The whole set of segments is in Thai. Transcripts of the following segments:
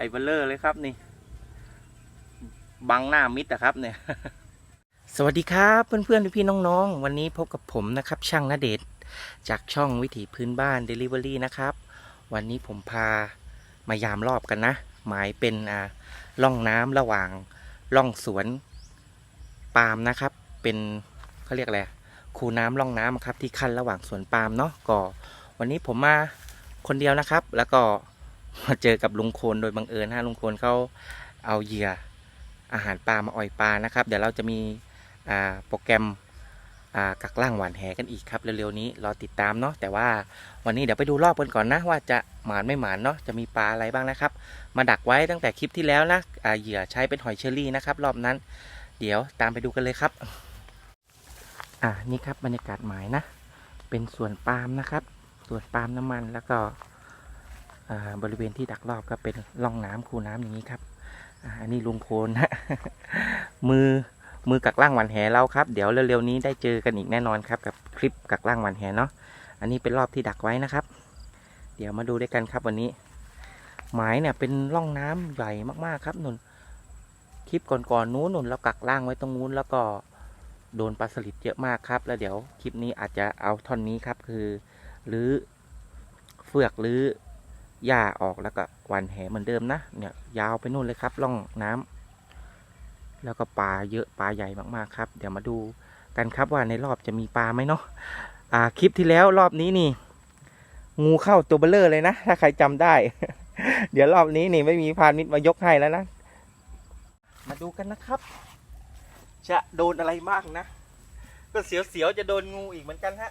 ญ่เบลเลอร์เลยครับนี่ บังหน้ามิดอะครับเนี่ย สวัสดีครับเพื่อนๆพี่ๆน้องๆ วันนี้พบกับผมนะครับ ช่างนาเดชจากช่องวิถีพื้นบ้าน Delivery นะครับ วันนี้ผมพามายามรอบกันนะ หมายเป็นอ่าร่องน้ำระหว่างร่องสวนปาล์มนะครับ เป็นเขาเรียกอะไรคูน้ำร่องน้ำครับที่ขั้นระหว่างสวนปาล์มเนาะก็ วันนี้ผมมาคนเดียวนะครับ แล้วก็ มาเจอกับลุงโคนโดยบังเอิญฮะลุงโคนเขาเอาเหยื่ออาหารปลามาอ่อยปลานะครับ เดี๋ยวเราจะมีโปรแกรมกักล่างหวานแหกันอีกครับเร็วๆนี้รอติดตามเนาะแต่ว่าวันนี้เดี๋ยวไปดูรอบกันก่อนนะว่าจะหมานไม่หมานเนาะจะมีปลาอะไรบ้างนะครับ มาดักไว้ตั้งแต่คลิปที่แล้วนะเหยื่อใช้เป็นหอยเชอรี่นะครับ รอบนั้น เดี๋ยวตามไปดูกันเลยครับอ่านี่ครับบรรยากาศหมายนะ เป็นสวนปาล์มนะครับสวนปาล์มน้ำมันแล้วก็ บริเวณที่ดักรอบก็เป็นร่องน้ำคูน้ำอย่างนี้ครับอันนี้ลุงโคนฮะมือมือกักล่างหวันแหเราครับ เดี๋ยวเร็วๆนี้ได้เจอกันอีกแน่นอนครับ กับคลิปกักล่างหวันแหเนาะอันนี้เป็นรอบที่ดักไว้นะครับ เดี๋ยวมาดูด้วยกันครับวันนี้ หมายเนี่ยเป็นร่องน้ำใหญ่มากๆครับนุ่นคลิปก่อนๆนู้นนุ่นเรากักล่างไว้ตรงนู้นแล้วก็โดนปลาสลิดเยอะมากครับ แล้วเดี๋ยวคลิปนี้อาจจะเอาท่อนนี้ครับคือหรือเฟือกหรือ หญ้าออกแล้วก็หวันแหเหมือนเดิมนะเนี่ยยาวไปนู่นเลยครับล่องน้ำแล้วก็ปลาเยอะปลาใหญ่มากๆครับ เดี๋ยวมาดูกันครับว่าในรอบจะมีปลาไหมเนาะอ่าคลิปที่แล้วรอบนี้นี่ งูเข้าตัวเบลเลอร์เลยนะ ถ้าใครจำได้ เดี๋ยวรอบนี้นี่ไม่มีพานมิตรมายกให้แล้วนะ มาดูกันนะครับ จะโดนอะไรบ้างนะ ก็เสียวๆจะโดนงูอีกเหมือนกันฮะ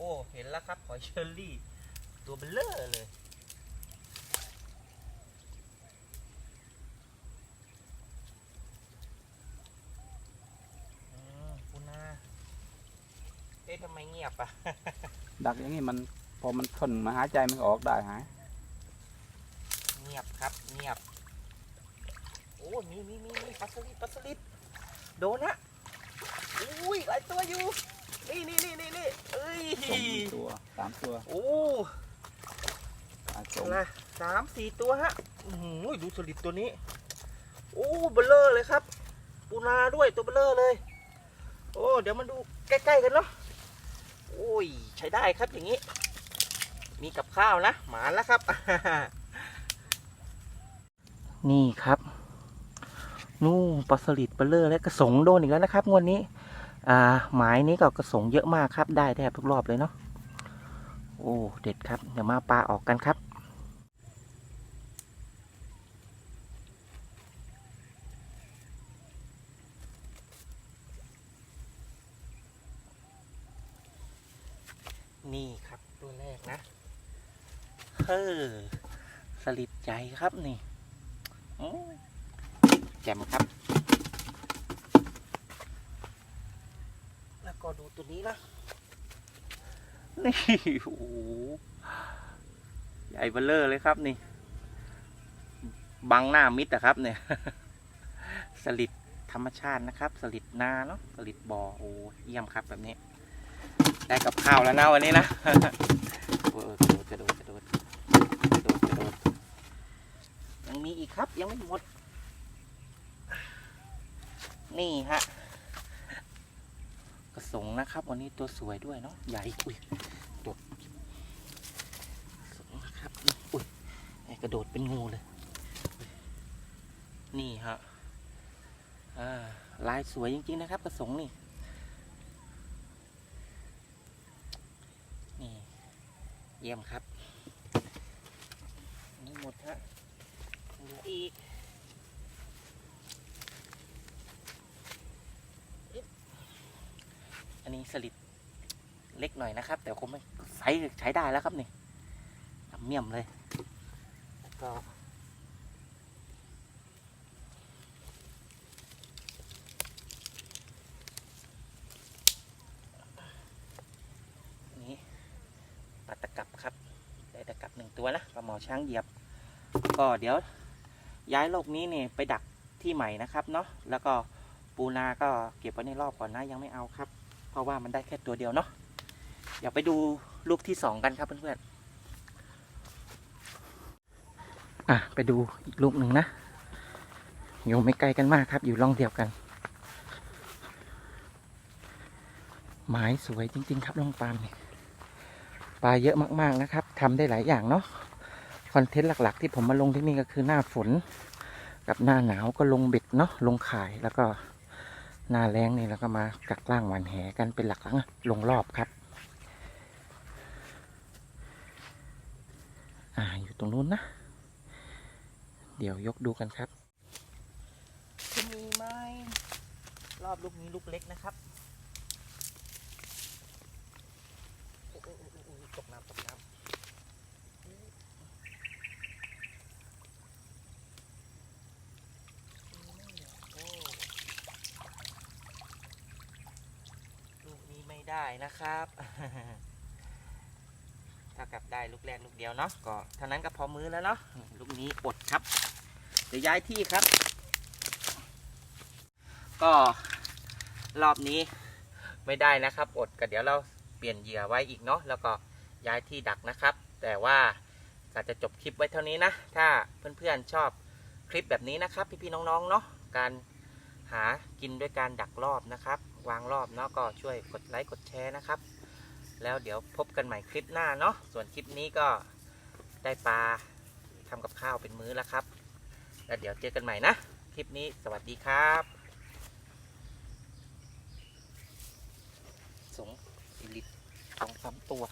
อ้เห็นแล้วครับหอยเชอรี่ ตัวเบลเลอร์เลยอืมปูนาเอ๊ะทำไมเงียบอะ ดักอย่างนี้มันพอมันทนมาหายใจมันก็ออกได้หายเงียบครับเงียบ โอ้มีมีมีมีปลาสลิดปลาสลิดโดนนะอุ้ยหลายตัวอยู่ นี่นี่นี่นี่นี่เอ้ยสองตัวสามตัวโอ้ปลาสมละสามสี่ตัวฮะอื้อหือดูสลิดตัวนี้ โอ้เบลเลอร์เลยครับ ปูนาด้วยตัวเบลเลอร์เลย โอ้เดี๋ยวมาดูใกล้ๆกันเนาะโอ้ยใช้ได้ครับอย่างนี้ มีกับข้าวนะหมาแล้วครับ นี่ครับนู่นปลาสลิดเบลเลอร์และกระสงโดนอีกแล้วนะครับงวดนี้ อ่าหมายนี้ก็กระสงเยอะมากครับ ได้แทบทุกรอบเลยเนาะโอ้เด็ดครับ เดี๋ยวมาปลาออกกันครับนี่ครับตัวแรกนะ เฮ้อสลิดใจครับนี่อืมแจ่มครับ แล้ว ก็ดูตัวนี้นะ นี่โอ้โหใหญ่เบลเลอร์เลยครับนี่ บังหน้ามิดอะครับเนี่ย สลิดธรรมชาตินะครับ สลิดนาเนาะ สลิดบ่อ โอ้เยี่ยมครับแบบนี้ ได้กับข้าวแล้วนะวันนี้นะโอ้กระโดดกระโดดกระโดดกระโดดยังมีอีกครับยังไม่หมด นี่ฮะ สงนะครับ วันนี้ตัวสวยด้วยเนาะใหญ่อุ้ยโดดสงนะครับอุ้ยกระโดดเป็นงูเลย นี่ฮะลายสวยจริงๆนะครับกระสงนี่นี่ เยี่ยมครับ นี่หมดฮะเหลืออีก อั นนี้สลิดเล็กหน่อยนะครับ แต่คงไม่ไซส์ใช้ได้แล้วครับนี่ทำเมี่ยมเลยก็นี่ปลาตะกับครับ ได้ตะกับหนึ่งตัวนะปลาหมอช้างเหยียบ ก็เดี๋ยวย้ายโลกนี้เนี่ยไปดักที่ใหม่นะครับเนาะแล้วก็ปูนาก็เก็บไว้ในรอบก่อนนะยังไม่เอาครับ เพราะว่ามันได้แค่ตัวเดียวเนาะเดี๋ยวไปดูลูกที่สองกันครับเพื่อนๆอะไปดูอีกลูกหนึ่งนะอยู่ไม่ไกลกันมากครับอยู่ร่องเดียวกันไม้สวยจริง ๆ ครับล่องปาล์มเนี่ยปลาเยอะมากๆนะครับทำได้หลายอย่างเนาะคอนเทนต์หลักๆ ที่ผมมาลงที่นี่ก็คือหน้าฝน กับหน้าหนาวก็ลงเบ็ดเนาะลงขายแล้วก็ หน้าแรงนี่แล้วก็มากักล่างหวานแหกันเป็นหลักนะลงรอบครับ อ่าอยู่ตรงนู้นนะ เดี๋ยวยกดูกันครับจะมีไหมรอบลูกนี้ลูกเล็กนะครับโอ้โอ้โอ้โอ้โอ้ตกน้ำตกน้ำโอ้ลูกนี้ ได้นะครับถ้ากับได้ลูกแรกลูกเดียวเนาะก็เท่านั้นก็พอมือแล้วเนาะลูกนี้อดครับเดี๋ยวย้ายที่ครับ ก็รอบนี้ไม่ได้นะครับ อดก็เดี๋ยวเราเปลี่ยนเหยื่อไว้อีกเนาะแล้วก็ย้ายที่ดักนะครับ แต่ว่าก็จะจบคลิปไว้เท่านี้นะ ถ้าเพื่อนๆชอบคลิปแบบนี้นะครับ พี่ๆน้องๆเนาะการหากินด้วยการดักรอบนะครับ วางรอบเนาะก็ช่วยกดไลค์กดแชร์นะครับ แล้วเดี๋ยวพบกันใหม่คลิปหน้าเนาะส่วนคลิปนี้ก็ได้ปลาทำกับข้าวเป็นมื้อแล้วครับ แล้วเดี๋ยวเจอกันใหม่นะ คลิปนี้สวัสดีครับสงสิริสองสามตัว